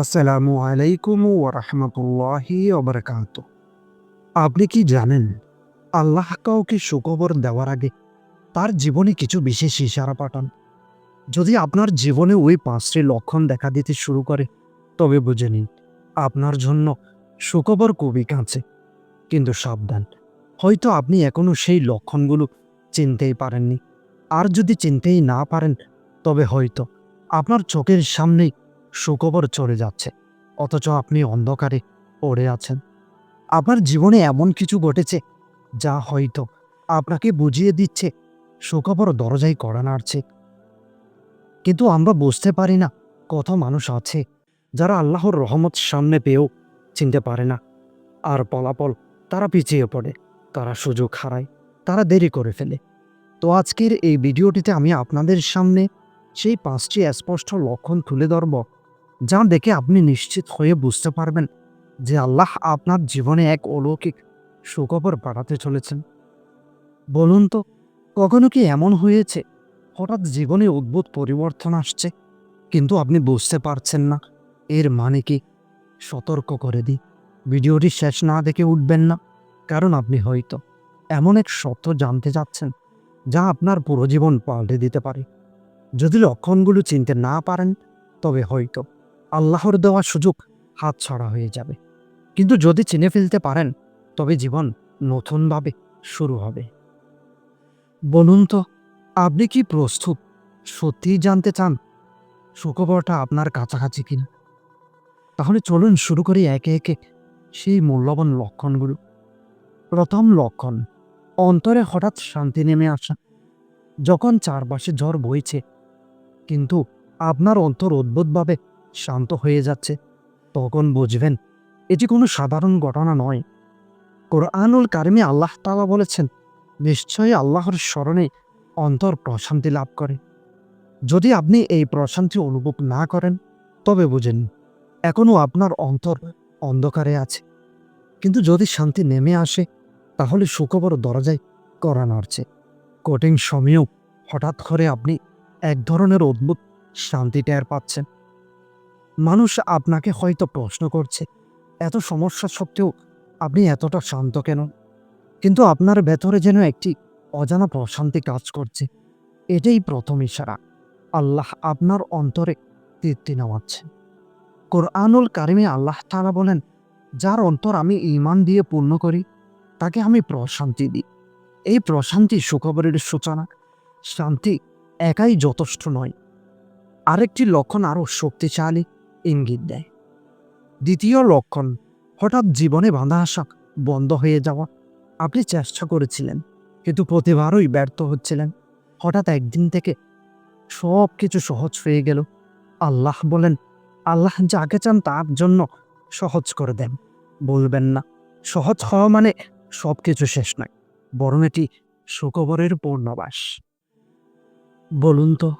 আসসালামু আলাইকুম ও ওরহমতুল্লাহি ওবরকাত আপনি কি জানেন, আল্লাহ কাউকে সুখবর দেওয়ার আগে তার জীবনে কিছু বিশেষ ইশারা পাঠান? যদি আপনার জীবনে ওই পাঁচটি লক্ষণ দেখা দিতে শুরু করে, তবে বুঝে নিন, আপনার জন্য সুখবর কবি কাঁচে কিন্তু সাবধান, হয়তো আপনি এখনও সেই লক্ষণগুলো চিনতেই পারেননি। আর যদি চিনতেই না পারেন, তবে হয়তো আপনার চোখের সামনেই সুখবর চলে যাচ্ছে, অথচ আপনি অন্ধকারে পড়ে আছেন। আপনার জীবনে এমন কিছু ঘটেছে, যা হয়তো আপনাকে বুঝিয়ে দিচ্ছে, সুখবর দরজায় করা নাড়ছে। কিন্তু আমরা বুঝতে পারি না কত মানুষ আছে, যারা আল্লাহর রহমত সামনে পেয়েও চিনতে পারে না। আর ফলাফল তারা পিছিয়ে পড়ে, তারা সুযোগ হারায়, তারা দেরি করে ফেলে। তো আজকের এই ভিডিওটিতে আমি আপনাদের সামনে সেই পাঁচটি স্পষ্ট লক্ষণ তুলে ধরব। যা দেখে আপনি নিশ্চিত হয়ে বুঝতে পারবেন যে আল্লাহ আপনার জীবনে এক অলৌকিক সুখবর পাঠাতে চলেছেন। বলুন তো, কখনো কি এমন হয়েছে? হঠাৎ জীবনে অদ্ভুত পরিবর্তন আসছে, কিন্তু আপনি বুঝতে পারছেন না। এর মানে কি? সতর্ক করে দিই। ভিডিওটি শেষ না দেখে উঠবেন না, কারণ আপনি হয়তো এমন এক সত্য জানতে যাচ্ছেন যা আপনার পুরো জীবন পাল্টে দিতে পারে। যদি লক্ষণগুলো চিনতে না পারেন, তবে হয়তো আল্লাহর দেওয়া সুযোগ হাত ছড়া হয়ে যাবে। কিন্তু যদি চিনে ফেলতে পারেন, তবে জীবন নতুনভাবে শুরু হবে। বলুন তো, আপনি কি প্রস্তুত? সত্যিই জানতে চান সুখবরটা আপনার কাছাকাছি কিনা? তাহলে চলুন শুরু করি একে একে সেই মূল্যবান লক্ষণগুলো। প্রথম লক্ষণ, অন্তরে হঠাৎ শান্তি নেমে আসা। যখন চারপাশে ঝড় বইছে, কিন্তু আপনার অন্তর অদ্ভুতভাবে শান্ত হয়ে যাচ্ছে। তখন বুঝবেন এটি কোনো সাধারণ ঘটনা নয়। কোরআনুল কারিমে আল্লাহ তালা বলেছেন, নিশ্চয়ই আল্লাহর স্মরণে অন্তর প্রশান্তি লাভ করে। যদি আপনি এই প্রশান্তি অনুভব না করেন, তবে বুঝেন, এখনও আপনার অন্তর অন্ধকারে আছে। কিন্তু যদি শান্তি নেমে আসে, তাহলে সুখবর দরজায় করা নাড়ছে। কঠিন সময়েও হঠাৎ করে আপনি এক ধরনের অদ্ভুত শান্তি টের পাচ্ছেন। মানুষ আপনাকে হয়তো প্রশ্ন করছে, এত সমস্যা সত্ত্বেও আপনি এতটা শান্ত কেন? কিন্তু আপনার ভেতরে যেন একটি অজানা প্রশান্তি কাজ করছে, এটাই প্রথম ইশারা। আল্লাহ আপনার অন্তরে তৃপ্তি নেওয়াচ্ছে। কোরআনুল কারিমে আল্লাহ তারা বলেন, যার অন্তর আমি ইমান দিয়ে পূর্ণ করি, তাকে আমি প্রশান্তি দিই। এই প্রশান্তি সুখবরের সূচনা, শান্তি একাই যথেষ্ট নয়। আরেকটি লক্ষণ আরও শক্তিশালী ইঙ্গিত দেয়। দ্বিতীয় লক্ষণ, হঠাৎ জীবনে বাঁধা আসা বন্ধ হয়ে যাওয়া। আপনি চেষ্টা করেছিলেন, কিন্তু প্রতিবারই ব্যর্থ হচ্ছিলেন। হঠাৎ একদিন থেকে সব কিছু সহজ হয়ে গেল। আল্লাহ বলেন, আল্লাহ যাকে চান তার জন্য সহজ করে দেন। বলবেন না, সহজ হওয়া মানে সব কিছু শেষ নয়, বরং এটি সুখবরের পূর্ণবাস। বলুন তো,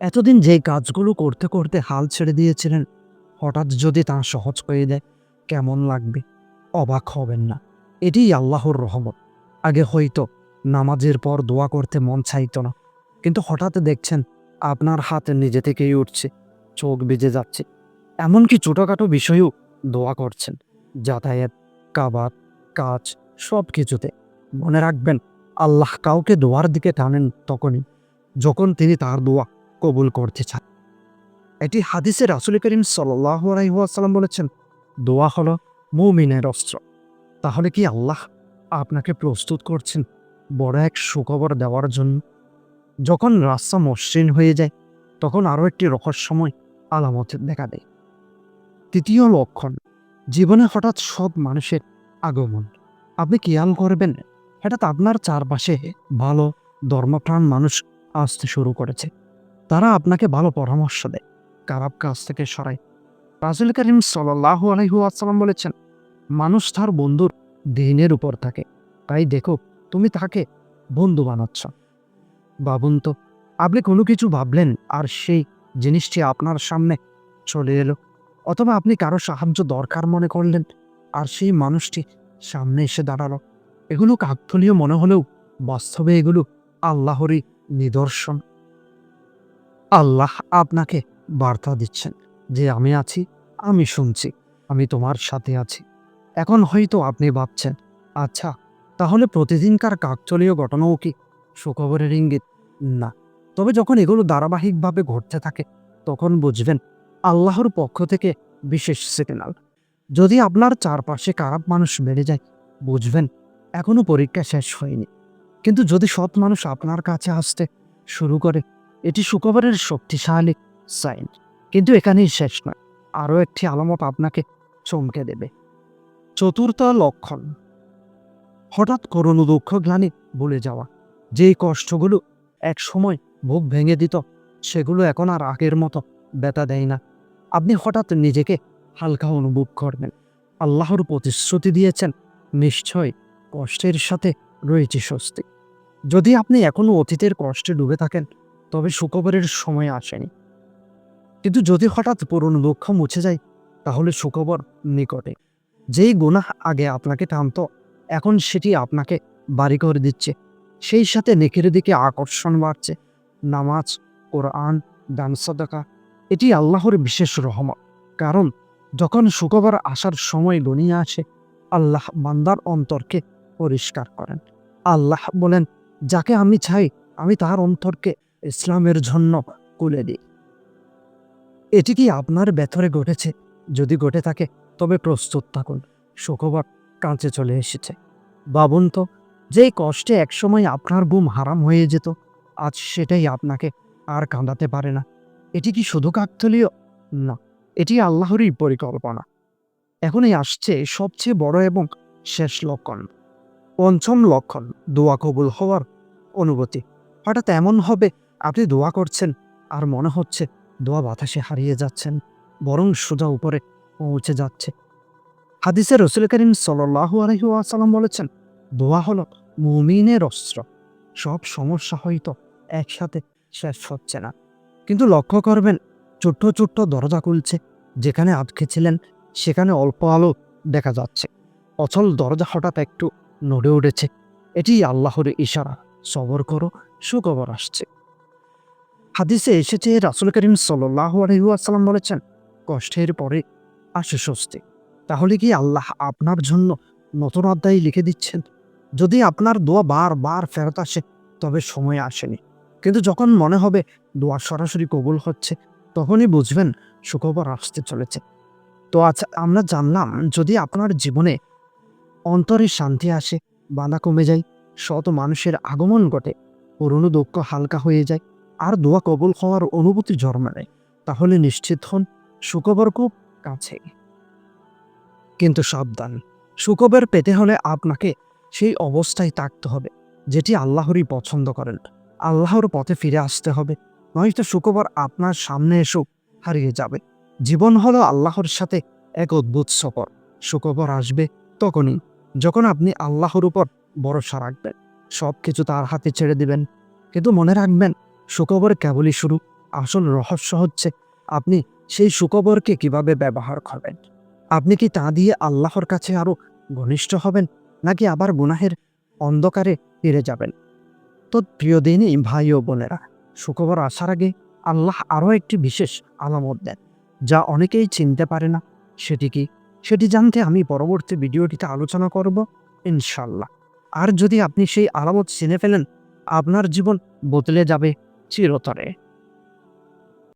এতদিন যে কাজগুলো করতে করতে হাল ছেড়ে দিয়েছিলেন হঠাৎ যদি তা সহজ করে দেয়, কেমন লাগবে? অবাক হবেন না। এটিই আল্লাহর রহমত। আগে হয়তো নামাজের পর দোয়া করতে মন চাইতো না। কিন্তু হঠাৎ দেখছেন, আপনার হাতে নিজে থেকেই উঠছে, চোখ বেজে যাচ্ছে। এমনকি ছোটোখাটো বিষয়েও দোয়া করছেন। যাতায়াত কাবার কাজ সব কিছুতে মনে রাখবেন, আল্লাহ কাউকে দোয়ার দিকে টানেন তখনই, যখন তিনি তার দোয়া কবুল করতে চান। এটি হাদিসে রাসুল করিম সাল্লাসাল্লাম বলেছেন, দোয়া হলো মুমিনের অস্ত্র। তাহলে কি আল্লাহ আপনাকে প্রস্তুত করছেন বড় এক সুখবর দেওয়ার জন্য? যখন রাস্তা মসৃণ হয়ে যায়, তখন আরও একটি রহস্যময় আলামত দেখা দেয়। তৃতীয় লক্ষণ, জীবনে হঠাৎ সব মানুষের আগমন। আপনি খেয়াল করবেন, হঠাৎ আপনার চারপাশে ভালো, ধর্মপ্রাণ মানুষ আসতে শুরু করেছে। তারা আপনাকে ভালো পরামর্শ দেয়। খারাপ কাজ থেকে সরায় রাজুল করিম সাল্লাহ বলেছেন, মানুষ তার বন্ধুর দিনের উপর থাকে। তাই দেখো, তুমি তাকে বন্ধু বানাচ্ছ। ভাবুন তো, আপনি কোনো কিছু ভাবলেন আর সেই জিনিসটি আপনার সামনে চলে এলো? অথবা আপনি কারও সাহায্য দরকার মনে করলেন আর সেই মানুষটি সামনে এসে দাঁড়াল? এগুলো কাকথলীয় মনে হলেও বাস্তবে এগুলো আল্লাহরই নিদর্শন। আল্লাহ আপনাকে বার্তা দিচ্ছেন যে আমি আছি, আমি শুনছি, আমি তোমার সাথে আছি। এখন হয়তো আপনি ভাবছেন আচ্ছা তাহলে প্রতিদিনকার কাকচলীয় ঘটনাও কি? সুখবরের ইঙ্গিত? না। তবে যখন এগুলো ধারাবাহিকভাবে ঘটতে থাকে, তখন বুঝবেন আল্লাহর পক্ষ থেকে বিশেষ সিগন্যাল যদি আপনার চারপাশে খারাপ মানুষ বেড়ে যায়, বুঝবেন এখনও পরীক্ষা শেষ হয়নি। কিন্তু যদি সৎ মানুষ আপনার কাছে আসতে শুরু করে, এটি সুখবরের শক্তিশালী সাইন। কিন্তু এখানেই শেষ নয়। আরও একটি আলামত আপনাকে চমকে দেবে। চতুর্থ লক্ষণ। হঠাৎ করুণ দুঃখ গ্লানি ভুলে যাওয়া। যেই কষ্টগুলো এক সময় বুক ভেঙে দিত, সেগুলো এখন আর আগের মতো ব্যথা দেয় না। আপনি হঠাৎ নিজেকে হালকা অনুভব করবেন। আল্লাহর প্রতিশ্রুতি দিয়েছেন, নিশ্চয় কষ্টের সাথে রয়েছে স্বস্তি। যদি আপনি এখনও অতীতের কষ্টে ডুবে থাকেন, তবে সুখবরের সময় আসেনি। কিন্তু যদি হঠাৎ পুরনো লক্ষ্য মুছে যায়, তাহলে সুখবর নিকটে। যেই গুনাহ আগে আপনাকে টানত, এখন সেটি আপনাকে বাড়ি করে দিচ্ছে। সেই সাথে নেকের দিকে আকর্ষণ বাড়ছে। নামাজ, কোরআন, দান, সদকা, এটি আল্লাহর বিশেষ রহমত। কারণ, যখন সুখবর আসার সময় গনিয়ে আসে, আল্লাহ বান্দার অন্তরকে পরিষ্কার করেন। আল্লাহ বলেন, যাকে আমি চাই, আমি তার অন্তরকে ইসলামের জন্য খুলে দিই। এটি কি আপনার ভেতরে ঘটেছে? যদি ঘটে থাকে, তবে প্রস্তুত থাকুন। সুখবর কাঁচে চলে এসেছে। ভাবুন তো যেই কষ্টে একসময় আপনার বুম হারাম হয়ে যেত, আজ সেটাই আপনাকে আর কাঁদাতে পারে না। এটি কি শুধু কাকতলীয়? না, এটি আল্লাহরই পরিকল্পনা। এখনই আসছে সবচেয়ে বড় এবং শেষ লক্ষণ। পঞ্চম লক্ষণ, দোয়া কবুল হওয়ার অনুভূতি। হঠাৎ এমন হবে, আপনি দোয়া করছেন, আর মনে হচ্ছে দোয়া বাতাসে হারিয়ে যাচ্ছেন, বরং সোজা উপরে পৌঁছে যাচ্ছে। হাদিসে রসুল করিম সাল্লাহু আলহিউসালাম বলেছেন, দোয়া হলো মুমিনের অস্ত্র। সব সমস্যা হয়তো একসাথে শেষ হচ্ছে না। কিন্তু লক্ষ্য করবেন, ছোট্ট ছোট্ট দরজা খুলছে, যেখানে আটকে ছিলেন, সেখানে অল্প আলো দেখা যাচ্ছে। অচল দরজা হঠাৎ একটু নড়ে উঠেছে। এটি আল্লাহর ইশারা। সবর করো, সুখবর আসছে। হাদিসে এসেছে, রাসুল করিম সাল্লাহ বলেছেন, কষ্টের পরে আসে স্বস্তি। তাহলে কি আল্লাহ আপনার জন্য নতুন অধ্যায় লিখে দিচ্ছেন? যদি আপনার দোয়া বার বার ফেরত আসে, তবে সময় আসেনি। কিন্তু যখন মনে হবে দোয়া সরাসরি কবুল হচ্ছে, তখনই বুঝবেন সুখবর আসতে চলেছে। তো আচ্ছা আমরা জানলাম যদি আপনার জীবনে অন্তরে শান্তি আসে, বাধা কমে যায় শত মানুষের আগমন ঘটে, পুরনো দুঃখ হালকা হয়ে যায় আর দোয়া কবুল হওয়ার অনুভূতি জন্মা নেয়, তাহলে নিশ্চিত হন সুখবর খুব কাছে কিন্তু সাবধান, সুখবর পেতে হলে আপনাকে সেই অবস্থায় থাকতে হবে, যেটি আল্লাহরই পছন্দ করেন। আল্লাহর পথে ফিরে আসতে হবে, নয়তো সুখবর আপনার সামনে এসেও হারিয়ে যাবে। জীবন হলো আল্লাহর সাথে এক অদ্ভুত সফর, সুখবর আসবে তখনই, যখন আপনি আল্লাহর উপর ভরসা রাখবেন সব কিছু তার হাতে ছেড়ে দিবেন। কিন্তু মনে রাখবেন সুখবর কেবলই শুরু। আসল রহস্য হচ্ছে, আপনি সেই সুখবরকে কীভাবে ব্যবহার করবেন? আপনি কি তা দিয়ে আল্লাহর কাছে আরও ঘনিষ্ঠ হবেন, নাকি আবার গুনাহের অন্ধকারে ফিরে যাবেন? তো প্রিয় দিনই ভাই ও বোনেরা, সুখবর আসার আগে আল্লাহ আরও একটি বিশেষ আলামত দেন, যা অনেকেই চিনতে পারে না। সেটি কি? সেটি জানতে আমি পরবর্তী ভিডিওটিতে আলোচনা করব ইনশাল্লাহ আর যদি আপনি সেই আলামত চিনে ফেলেন, আপনার জীবন বদলে যাবে। 中路取れ。